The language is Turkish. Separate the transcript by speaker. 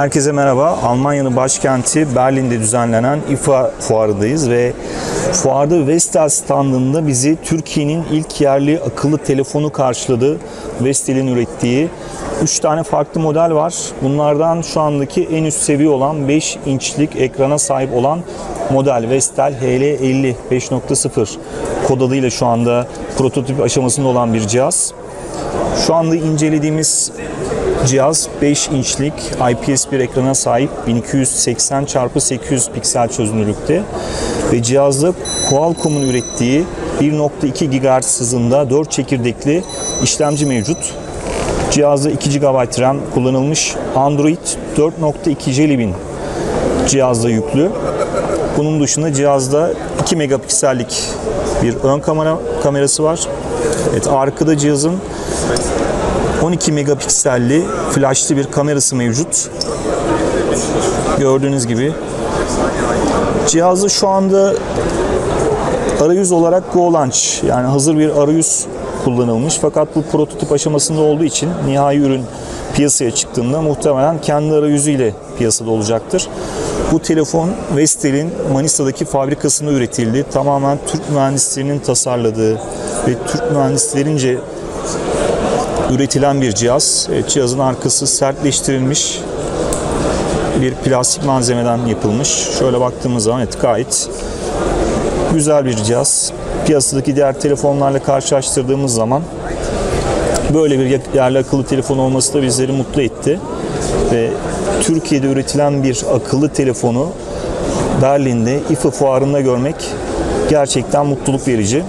Speaker 1: Herkese merhaba. Almanya'nın başkenti Berlin'de düzenlenen IFA fuarındayız ve fuarda Vestel standında bizi Türkiye'nin ilk yerli akıllı telefonu karşıladı. Vestel'in ürettiği 3 tane farklı model var. Bunlardan şu andaki en üst seviye olan 5 inçlik ekrana sahip olan model Vestel HL50 5.0 kod adıyla şu anda prototip aşamasında olan bir cihaz. Şu anda incelediğimiz cihaz 5 inçlik IPS bir ekrana sahip 1280 x 800 piksel çözünürlükte ve cihazda Qualcomm'un ürettiği 1.2 GHz hızında 4 çekirdekli işlemci mevcut. Cihazda 2 GB RAM kullanılmış. Android 4.2 Jelly Bean cihazda yüklü. Bunun dışında cihazda 2 megapiksellik bir ön kamera kamerası var. Evet, arkada cihazın 12 megapikselli flashlı bir kamerası mevcut. Gördüğünüz gibi. Cihazda şu anda arayüz olarak Go Launch yani hazır bir arayüz kullanılmış. Fakat bu prototip aşamasında olduğu için nihai ürün piyasaya çıktığında muhtemelen kendi arayüzüyle piyasada olacaktır. Bu telefon Vestel'in Manisa'daki fabrikasında üretildi. Tamamen Türk mühendislerinin tasarladığı ve Türk mühendislerince üretilen bir cihaz. Evet, cihazın arkası sertleştirilmiş bir plastik malzemeden yapılmış. Şöyle baktığımız zaman evet gayet güzel bir cihaz. Piyasadaki diğer telefonlarla karşılaştırdığımız zaman böyle bir yerli akıllı telefon olması da bizleri mutlu etti. Ve Türkiye'de üretilen bir akıllı telefonu Berlin'de IFA fuarında görmek gerçekten mutluluk verici.